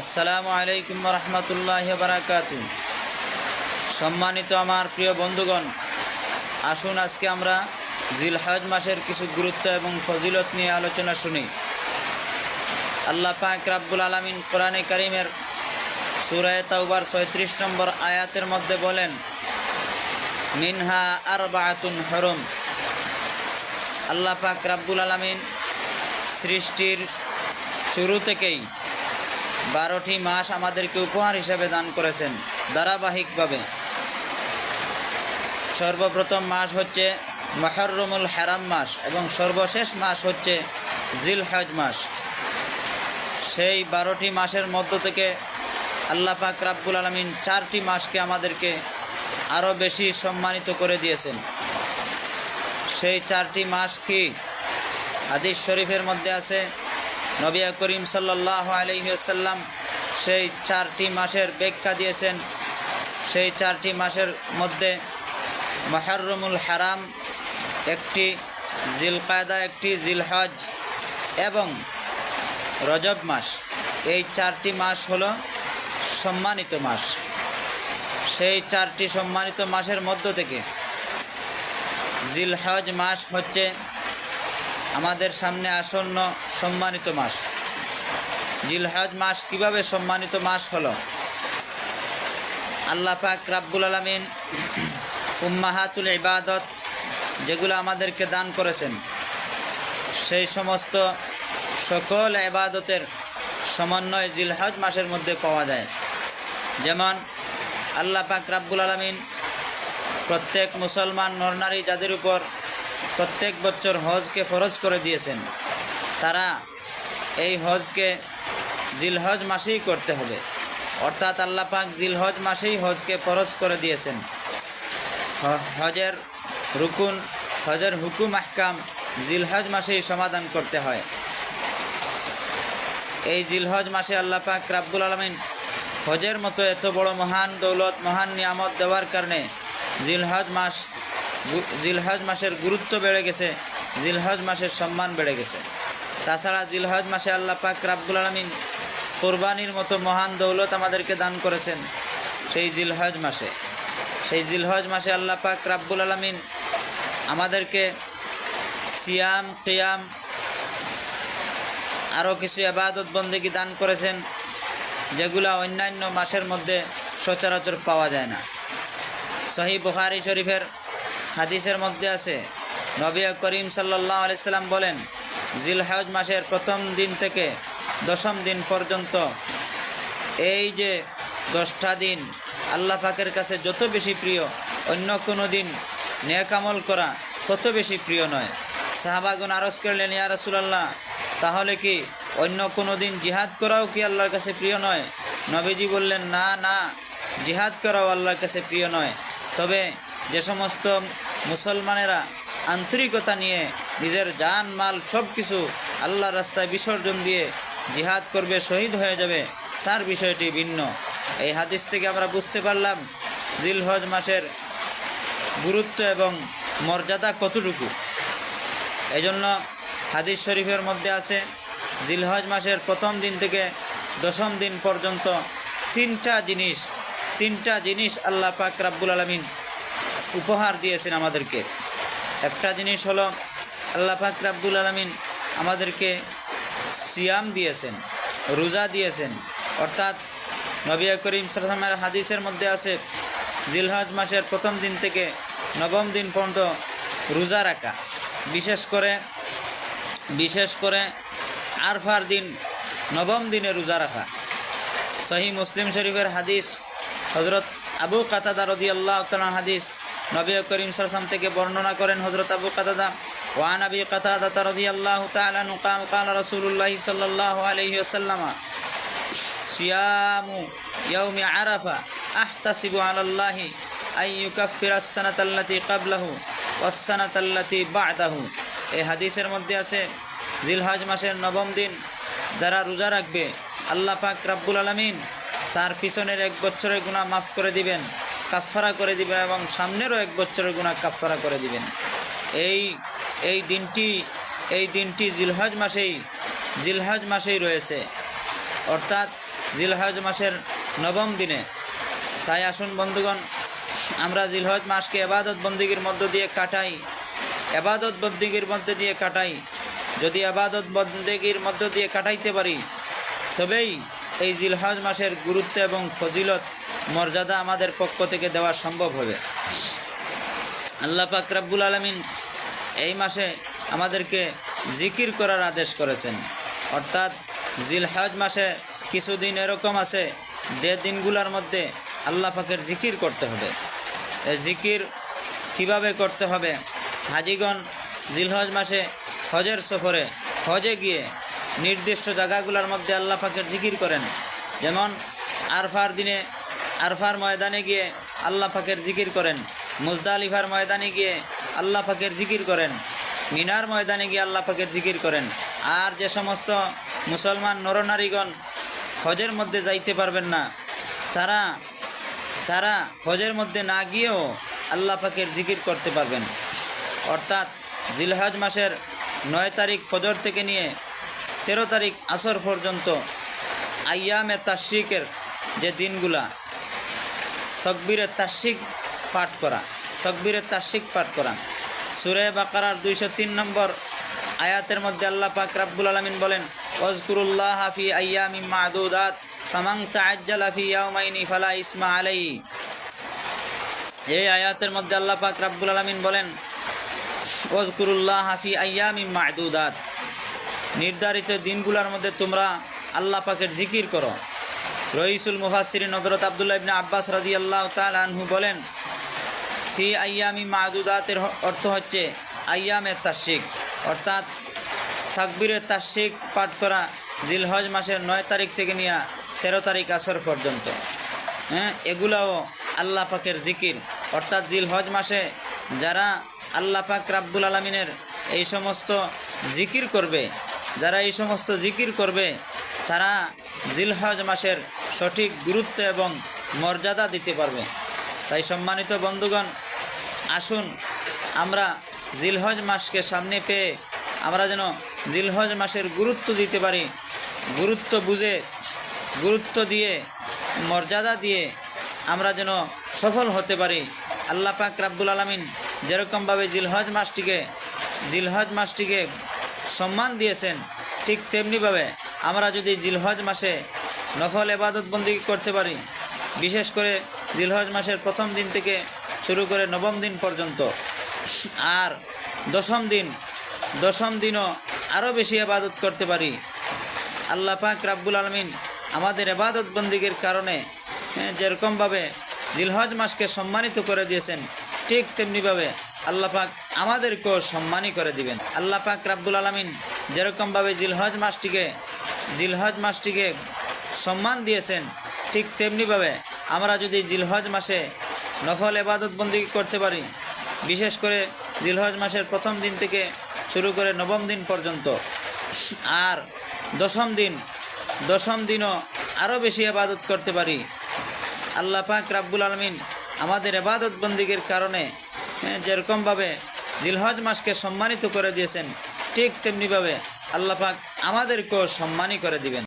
আসসালামু আলাইকুম রহমতুল্লাহ বারাকাতু সম্মানিত আমার প্রিয় বন্ধুগণ, আসুন আজকে আমরা জিলহজ মাসের কিছু গুরুত্ব এবং ফজিলত নিয়ে আলোচনা শুনি। আল্লাহ পাক রাব্বুল আলমিন কোরআনে করিমের সুরায় তাওবার ছয়ত্রিশ নম্বর আয়াতের মধ্যে বলেন, মিনহা আর বাতুন হরম। আল্লাহ পাক রাব্বুল আলমিন সৃষ্টির শুরু থেকেই বারোটি মাস আমাদেরকে উপহার হিসেবে দান করেছেন ধারাবাহিকভাবে। সর্বপ্রথম মাস হচ্ছে মহরমুল হারাম মাস এবং সর্বশেষ মাস হচ্ছে জিল হজ মাস। সেই বারোটি মাসের মধ্য থেকে আল্লাহ পাক রাব্বুল আলমিন চারটি মাসকে আমাদেরকে আরও বেশি সম্মানিত করে দিয়েছেন। সেই চারটি মাস কি? হাদিস শরীফের মধ্যে আছে নবিয়া করিম সাল্লাহ আলহিসাল্লাম সেই চারটি মাসের ব্যাখ্যা দিয়েছেন। সেই চারটি মাসের মধ্যে মহরমুল হারাম একটি, জিলকায়দা একটি, জিলহজ এবং রজব মাস। এই চারটি মাস হলো সম্মানিত মাস। সেই চারটি সম্মানিত মাসের মধ্য থেকে জিলহজ মাস হচ্ছে আমাদের সামনে আসন্ন সম্মানিত মাস। জিলহজ মাস কীভাবে সম্মানিত মাস হলো? আল্লাহ পাক রাব্বুল আলমিন উম্মাহাতুল ইবাদত যেগুলো আমাদেরকে দান করেছেন, সেই সমস্ত সকল ইবাদতের সমন্বয় জিলহজ মাসের মধ্যে পাওয়া যায়। যেমন আল্লাহ পাক রাব্বুল আলমিন প্রত্যেক মুসলমান নরনারী যাদের উপর প্রত্যেক বছর হজকে ফরজ করে দিয়েছেন। তারা এই হজকে জিলহজ মাসেই করতে হবে। অর্থাৎ আল্লাহ পাক জিলহজ মাসেই হজকে ফরজ করে দিয়েছেন। হজের রুকুন, হজের হুকুম আহকাম জিলহজ মাসেই সমাধান করতে হয়। এই জিলহজ মাসে আল্লাহ পাক রাব্বুল আলমিন হজের মতো এত বড় মহান দৌলত, মহান নিয়ামত দেওয়ার কারণে জিলহজ মাস জিলহজ মাসের গুরুত্ব বেড়ে গেছে, জিলহজ মাসের সম্মান বেড়ে গেছে। তাছাড়া জিলহজ মাসে আল্লাহ পাক রাব্বুল আলমিন কোরবানির মতো মহান দৌলত আমাদেরকে দান করেছেন সেই জিলহজ মাসে। সেই জিলহজ মাসে আল্লাহ পাক রাব্বুল আলমিন আমাদেরকে সিয়াম, কিয়াম আরও কিছু আবাদত বন্দেগী দান করেছেন, যেগুলো অন্যান্য মাসের মধ্যে সচরাচর পাওয়া যায় না। সহি বুখারি শরীফের হাদিসের মধ্যে আছে, নবী করিম সাল্লাহ আলাইসাল্লাম বলেন, জিলহজ মাসের প্রথম দিন থেকে দশম দিন পর্যন্ত এই যে দশটা দিন আল্লাহ পাকের কাছে যত বেশি প্রিয়, অন্য কোনো দিন নেকামল করা তত বেশি প্রিয় নয়। সাহাবাগুন আরজ করলেন, ইয়া রাসুলাল্লাহ, তাহলে কি অন্য কোনো দিন জিহাদ করাও কি আল্লাহর কাছে প্রিয় নয়? নবীজি বললেন, না না, জিহাদ করাও আল্লাহর কাছে প্রিয় নয়। তবে যে সমস্ত মুসলমানেরা আন্তরিকতা নিয়ে নিজের জান, মাল সব কিছু আল্লাহ রাস্তায় বিসর্জন দিয়ে জিহাদ করবে, শহীদ হয়ে যাবে। তার বিষয়টি ভিন্ন। এই হাদিস থেকে আমরা বুঝতে পারলাম জিলহজ মাসের গুরুত্ব এবং মর্যাদা কতটুকু। এই জন্য হাদিস শরীফের মধ্যে আছে, জিলহজ মাসের প্রথম দিন থেকে দশম দিন পর্যন্ত তিনটা জিনিস তিনটা জিনিস আল্লাহ পাক রাব্বুল আলমিন উপহার দিয়েছেন আমাদেরকে। একটা জিনিস হলো, আল্লাহ পাক রাব্বুল আলমিন আমাদেরকে সিয়াম দিয়েছেন, রোজা দিয়েছেন। অর্থাৎ নবী করিম সালামের হাদিসের মধ্যে আছে, জিলহজ মাসের প্রথম দিন থেকে নবম দিন পর্যন্ত রোজা রাখা। বিশেষ করে বিশেষ করে আরফার দিন, নবম দিনে রোজা রাখা। সহি মুসলিম শরীফের হাদিস হজরত আবু কাতাদা রদি আল্লাহ হাদিস নবী করিম সালাম থেকে বর্ণনা করেন হজরত আবু কাতাদা ওয়ান আবি কাতাদা রদি আল্লাহ তালানু কাল রসুল্লাহ সাল্লাহ আলহি আসাল্লামা সিয়ামু ইয়াউমি আরাফা আহতাসিবু আলাল্লাহি আই ইউকাফির আসসানাতাল্লাতি কাবলাহু ওয়াসানাতাল্লাতি বাদাহু। এই হাদিসের মধ্যে আছে, জিলহজ মাসের নবম দিন, যারা রোজা রাখবে, আল্লাহ পাক রাব্বুল আলমিন তার পিছনের এক বছরের গুণা মাফ করে দিবেন। কাফফারা করে দিবেন এবং সামনেরও এক বছরের গুণা কাফফারা করে দিবেন। এই এই দিনটি এই দিনটি জিলহজ মাসেই জিলহজ মাসেই রয়েছে। অর্থাৎ জিলহজ মাসের নবম দিনে। তাই আসুন বন্ধুগণ, আমরা জিলহজ মাসকে এবাদত বন্দিগির মধ্য দিয়ে কাটাই, এবাদত বন্দিগির মধ্যে দিয়ে কাটাই। যদি আবাদত বন্দেগির মধ্য দিয়ে কাটাইতে পারি, তবেই এই জিলহজ মাসের গুরুত্ব এবং ফজিলত মর্যাদা আমাদের পক্ষ থেকে দেওয়া সম্ভব হবে। আল্লাহ পাক রাব্বুল আলমিন এই মাসে আমাদেরকে জিকির করার আদেশ করেছেন। অর্থাৎ জিলহজ মাসে কিছুদিন এরকম আছে, যে দিনগুলোর মধ্যে আল্লাহ পাকের জিকির করতে হবে। জিকির কীভাবে করতে হবে? হাজিগণ জিলহজ মাসে হজের সফরে হজে গিয়ে নির্দিষ্ট জায়গাগুলোর মধ্যে আল্লাহ পাকের জিকির করেন। যেমন আরফার দিনে, আরফার ময়দানে গিয়ে আল্লাহ পাকের জিকির করেন। মুজদালিফার ময়দানে গিয়ে আল্লাহ পাকের জিকির করেন। মিনার ময়দানে গিয়ে আল্লাহ পাকের জিকির করেন। আর যে সমস্ত মুসলমান নরনারীগণ হজের মধ্যে যাইতে পারবেন না, তারা তারা হজের মধ্যে না গিয়েও আল্লাহ পাকের জিকির করতে পারবেন। অর্থাৎ জিলহাজ মাসের নয় তারিখ ফজর থেকে নিয়ে তেরো তারিখ আসর পর্যন্ত আয়ামে তাশরিকের যে দিনগুলা তকবীরের তাশিক পাঠ করা তকবীরের তাশিক পাঠ করা। সুরে বাকারার দুইশো তিন নম্বর আয়াতের মধ্যে আল্লাহ পাক রাব্বুল আলমিন বলেন ওজকুরুল্লাহ হাফি আয়ামি মাদুদাত ফামাং তাজ্জাল হাফি ইয়াউমাইনি ফালা ইসমা আলাই এই আয়াতের মধ্যে আল্লাহ পাক রাব্বুল আলমিন বলেন ওজকুরুল্লাহ হাফি আয়ামি মাদুদাত। নির্ধারিত দিনগুলোর মধ্যে তোমরা আল্লাহ পাকের জিকির করো। রইসুল মুফাসির নজরত আবদুল্লাহ ইবনে আব্বাস রাজি আল্লাহ আনহু বলেন, ফি আয়ামি মাদুদাতের অর্থ হচ্ছে আয়ামের তাসিক অর্থাৎ তাকবীরের তাশিক পাঠ করা জিলহজ মাসের নয় তারিখ থেকে নিয়ে তেরো তারিখ আসর পর্যন্ত। হ্যাঁ এগুলাও আল্লাহ পাকের জিকির। অর্থাৎ জিলহজ মাসে যারা আল্লাহ পাক রাব্বুল আলমিনের এই সমস্ত জিকির করবে যারা এই সমস্ত জিকির করবে, তারা জিলহজ মাসের সঠিক গুরুত্ব এবং মর্যাদা দিতে পারবে। তাই সম্মানিত বন্ধুগণ, আসুন আমরা জিলহজ মাসকে সামনে পেয়ে আমরা যেন জিলহজ মাসের গুরুত্ব দিতে পারি, গুরুত্ব বুঝে, গুরুত্ব দিয়ে, মর্যাদা দিয়ে আমরা যেন সফল হতে পারি। আল্লাহ পাক রাব্বুল আলমিন যেরকমভাবে জিলহজ মাসটিকে জিলহজ মাসটিকে সম্মান দিয়েছেন ঠিক তেমনিভাবে আমরা যদি জিলহজ মাসে নফল এবাদতবন্দি করতে পারি বিশেষ করে জিলহজ মাসের প্রথম দিন থেকে শুরু করে নবম দিন পর্যন্ত। আর দশম দিন দশম দিনও আরও বেশি আবাদত করতে পারি। আল্লাহ পাক রাব্বুল আলমিন আমাদের এবাদত বন্দিগের কারণে হ্যাঁ, যেরকমভাবে জিলহজ মাসকে সম্মানিত করে দিয়েছেন ঠিক তেমনিভাবে আল্লাহ পাক আমাদেরকেও সম্মানী করে দিবেন। আল্লাহ পাক রাব্বুল আলমিন যেরকমভাবে জিলহজ মাসটিকে জিলহজ মাসটিকে সম্মান দিয়েছেন ঠিক তেমনিভাবে আমরা যদি জিলহজ মাসে নফল এবাদতবন্দি করতে পারি বিশেষ করে জিলহজ মাসের প্রথম দিন থেকে শুরু করে নবম দিন পর্যন্ত আর দশম দিন দশম দিনও আরও বেশি আবাদত করতে পারি আল্লাহ পাক রাব্বুল আলমিন আমাদের এবাদত বন্দিগের কারণে হ্যাঁ, যেরকমভাবে জিলহজ মাসকে সম্মানিত করে দিয়েছেন ঠিক তেমনিভাবে আল্লাহ পাক আমাদেরকেও সম্মানই করে দিবেন।